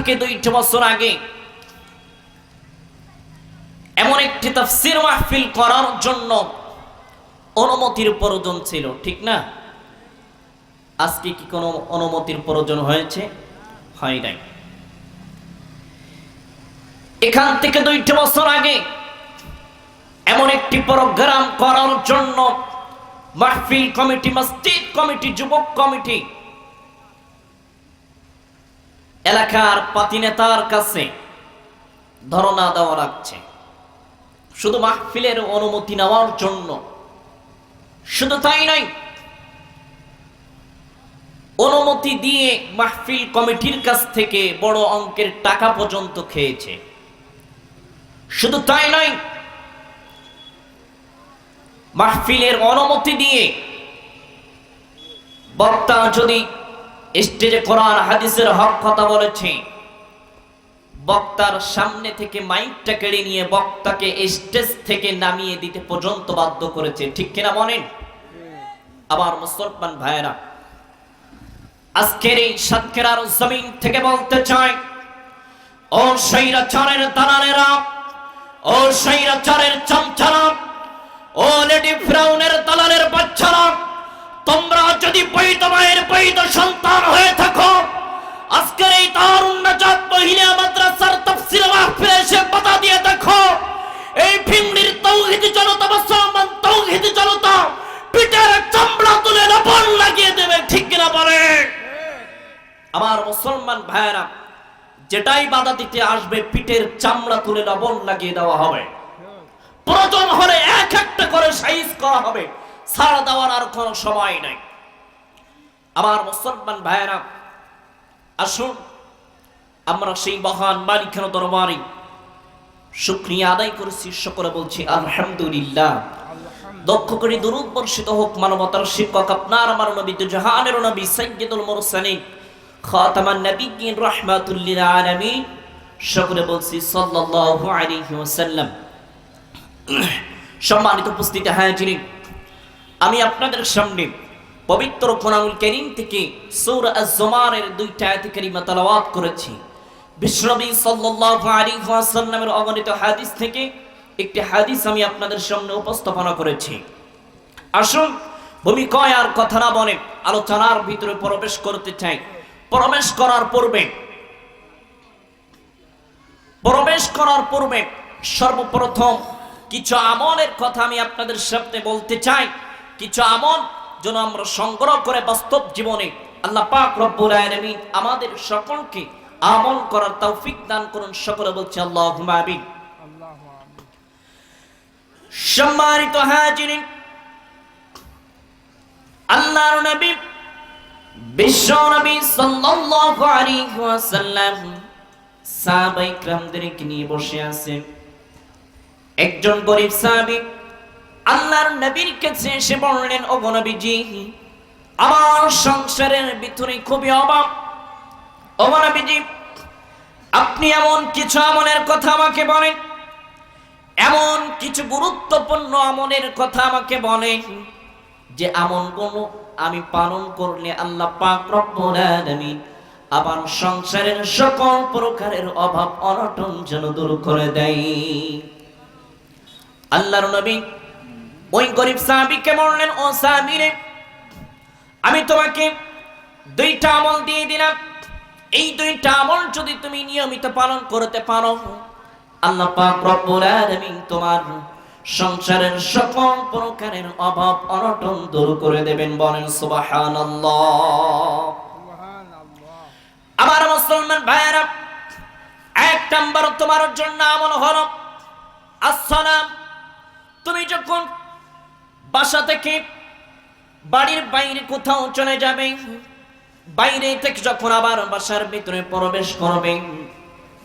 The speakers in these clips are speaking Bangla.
থেকে দুইটা বছর আগে এমন একটি তাফসির মাহফিল করার জন্য অনুমতির প্রয়োজন ছিল, ঠিক না? আজকে কি কোনো অনুমতির প্রয়োজন হয়েছে? হয় নাই। এখান থেকে দুইটা বছর আগে এমন একটি প্রোগ্রাম করার জন্য মাহফিল কমিটি, মসজিদ কমিটি, যুবক কমিটি এলাকার পাতি নেতার কাছে ধরনা দেওয়া রাখছে শুধু মাহফিলের অনুমতি নেওয়ার জন্য। শুধু তাই নয়, অনুমতি দিয়ে মাহফিল কমিটির কাছ থেকে বড় অঙ্কের টাকা পর্যন্ত খেয়েছে। শুধু তাই নয়, মাহফিলের অনুমতি দিয়ে বক্তা যদি স্টেজে কোরআন, হাদিসের হক কথা বলেছে। বক্তার সামনে থেকে মাইকটা কেড়ে নিয়ে বক্তাকে স্টেজ থেকে নামিয়ে দিতে পর্যন্ত বাধ্য করেছে। ঠিক কিনা বলেন? আবার মুসলমান ভাইয়েরা, আজকের এই সাতক্ষীরার জমিন থেকে বলতে চাই, ও সৈরাচারের দালালেরা, ও সৈরাচারের চামচারা, ও লেডি ফ্রাউনের দালালের বাচ্চারা তোমরা যদি পৈত মায়ের বৈধ সন্তান হয়ে থাকো, আজকের এই দারুণ নাজাত মহিলা মাদ্রাসার তাফসীর মাহফিলে এসে বাধা দিয়ে দেখো, এই ভিমনির তৌহিদি জনতা, মুসলমান তৌহিদি জনতা পিঠের চামড়া তুলে লবণ লাগিয়ে দেবে, ঠিক কিনা বলে? আমার মুসলমান ভাইয়েরা, যেটাই বাধা দিতে আসবে, পিঠের চামড়া তুলে লবণ লাগিয়ে দেওয়া হবে। প্রয়োজন হলে এক একটা করে সাইজ করা হবে। ছাড় দেওয়ার আর কোনো সময় নাই। আমার মুসলমান ভাইয়েরা আসুন আমরা সেই মহান মালিকের দরবারে শুক্রিয়া আদায় করেছি সকলে বলছি আলহামদুলিল্লাহ। দক্ষ করে দুরুদ বর্ষিত হোক মানবতার শিক্ষক আপনার আমার নবী জাহানের নবী সৈয়দুল মুরসালিন খাতামান নবিয়্যিন রাহমাতুল্লিল আলামিন সকলে বলছি সাল্লাল্লাহু আলাইহি ওয়াসাল্লাম। সম্মানিত উপস্থিতি হাজিরিন আমি আপনাদের সামনে পবিত্র কোরআনুল কারীম থেকে সূরা আজ-জুমারের দুইটা আয়াত কারিমা তেলাওয়াত করেছি। বিশ্বনবী সাল্লাল্লাহু আলাইহি ওয়াসাল্লামের অগণিত হাদিস থেকে একটি হাদিস আমি আপনাদের সামনে উপস্থাপনা করেছি। আসুন ভূমি কয় আর কথা না বলে আলোচনার ভিতরে প্রবেশ করতে চাই। প্রবেশ করার পূর্বে, প্রবেশ করার পূর্বে সর্বপ্রথম কিছু আমলের কথা আমি আপনাদের সামনে বলতে চাই। কিছু আমল যেন আমরা সংগ্রহ করে বাস্তব জীবনে আল্লাহ পাক রব্বুল আলামিন আমাদের সকলকে আমল করার তৌফিক দান করুন। সকলে বলছে আল্লাহুম্মা আমিন। সম্মানিত হাজিরিন, আল্লাহর নবী, বিশ্ব নবী সাল্লাল্লাহু আলাইহি ওয়াসাল্লাম সাহাবায়ে کرامদেরকে নিয়ে বসে আছেন। একজন গরিব সাহাবী আল্লাহর নবীর কাছে এসে বললেন ও নবীজি, আমার সংসারের ভিতরে খুবই অভাব। ও নবীজি, আপনি এমন কিছু আমলের কথা আমাকে বলেন, এমন কিছু গুরুত্বপূর্ণ আমলের কথা আমাকে বলেন, যে আমলগুলো আমি পালন করলে আল্লাহ পাক রব্বুল আলামিন আমার সংসারের সকল প্রকারের অভাব অনটন যেন দূর করে দেয়। আল্লাহর নবী ওই গরিব সাহাবীকে বললেন, ও সাহাবী রে আমি তোমাকে দুইটা আমল দিয়ে দিলাম। এই দুইটা আমল যদি তুমি নিয়মিত পালন করতে পারো, আল্লাহ পাক রব্বুল আলামিন তোমার সংসারের সকল প্রকারের অভাব অনটন দূর করে দেবেন, বলেন সুবহানাল্লাহ। আমার মুসলমান ভাইয়েরা, এক নাম্বার তোমার জন্য আমল হলো, আসসালাম। তুমি যখন বাসা থেকে বাড়ির বাইরে কোথাও চলে যাবে? বাইরে থেকে যখন আবার বাসার ভিতরে প্রবেশ করবে,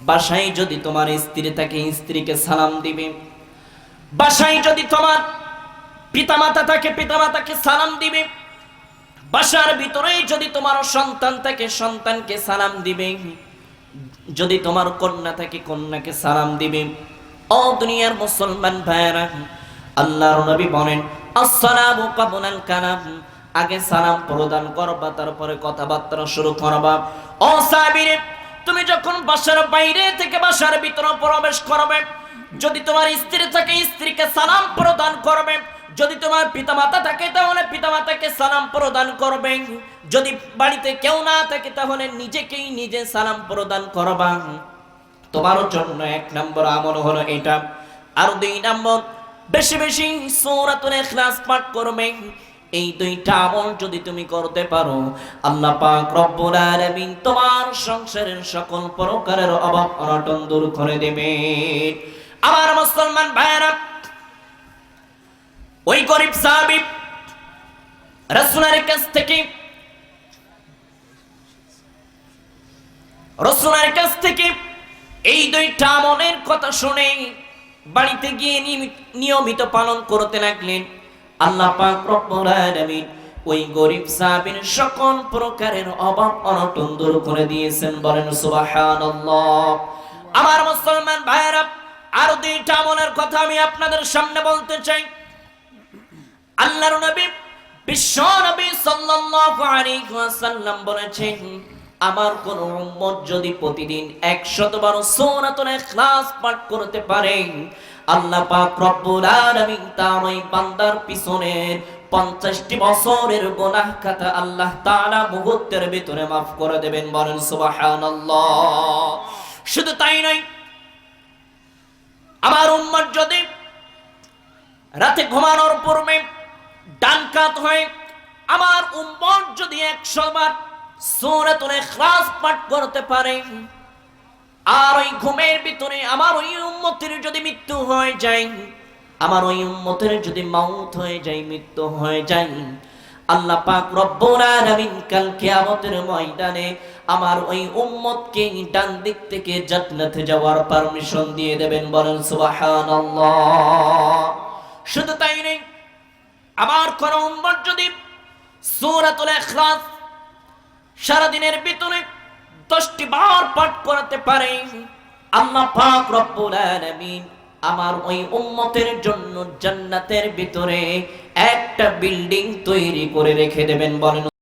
বাসায় যদি তোমার স্ত্রী থাকে স্ত্রীকে সালাম দিবে, বাসায় যদি তোমার পিতামাতা থাকে পিতামাতাকে সালাম দিবে, বাসার ভিতরেই যদি তোমার সন্তান থাকে সন্তানকে সালাম দিবে, যদি তোমার কন্যা থাকে কন্যাকে সালাম দিবে, ও দুনিয়ার মুসলমান ভাইরা আল্লাহর নবী বলেন, আসসালামু কাবুলাল কালাম। আগে সালাম প্রদান করবা তারপরে কথাবার্তা শুরু করবা ও সাবিরে, তুমি যখন বাসার বাইরে থেকে বাসার ভিতরে প্রবেশ করবে, যদি তোমার স্ত্রী থাকে, স্ত্রীকে সালাম প্রদান করবে। যদি তোমার পিতামাতা থাকে, তাহলে পিতামাতাকে সালাম প্রদান করবে। যদি বাড়িতে কেউ না থাকে, তাহলে নিজেকেই নিজে সালাম প্রদান করবা। তোমার জন্য এক নম্বর আমল হলো এটা। আর দুই নম্বর বেশি বেশি সূরাতুল ইখলাস পাঠ করবে। এই দুইটা আমল যদি তুমি করতে পারো, আল্লাহ পাক রব্বুল আলামিন তোমার সংসারের সকল প্রকারের অভাব অনটন দূর করে দেবে। আমার মুসলমান ভাইয়েরা, ওই গরিব সাহাবী রাসূলের কাছ থেকে, রসুলের কাছ থেকে এই দুইটা আমলের কথা শুনে বাড়িতে গিয়ে নিয়মিত- পালন করতে লাগলেন। আল্লাহ পাক রব্বুল আলামিন ওই গরিব সাহাবীর সকল প্রকারের অভাব অনটন দূর করে দিয়েছেন, বলেন সুবহানাল্লাহ। আমার মুসলমান ভাইয়েরা, আর দুইটা আমলের কথা আমি আপনাদের সামনে বলতে চাই। আল্লাহর নবী, বিশ্ব নবী সাল্লাল্লাহু আলাইহি ওয়াসাল্লাম বলেছেন আমার কোন উম্মত যদি প্রতিদিন 100 বার সূরাতুল ইখলাস পাঠ করতে পারে, আল্লাহ পাক রব্বুল আলামিন তার ওই বান্দার পিছনের 50টি বছরের গুনাহ খাতা আল্লাহ তাআলা মুহূর্তের ভিতরে maaf করে দেবেন, বলেন সুবহানাল্লাহ। শুধু তাই নয়, আমার উম্মত যদি রাতে ঘুমানোর পূর্বে ডান কাত হয়, আমার উম্মত যদি একশো বার সূরাতুল ইখলাস পাঠ করতে পারে। আর ওই ঘুমের ভিতরে আমার ওই উম্মতের যদি মৃত্যু হয়ে যায়, আমার ওই উম্মতের যদি মাউত হয়ে যায়, মৃত্যু হয়ে যায়। আল্লাহ পাক রব্বুল আলামিন কাল কিয়ামতের ময়দানে আমার ওই উম্মতকে ডান দিক থেকে জান্নাতে যাওয়ার পারমিশন দিয়ে দেবেন, বলেন সুবহানাল্লাহ। শুধু তাই নেই আমার কোন উম্মত যদি সূরাতুল ইখলাস সারাদিনের ভিতরে দশটি বার পাঠ করাতে পারে। আল্লাহ পাক রব্বুল আলামিন আমার ওই উম্মতের জন্য জান্নাতের ভিতরে একটা বিল্ডিং তৈরি করে রেখে দেবেন, বলেন।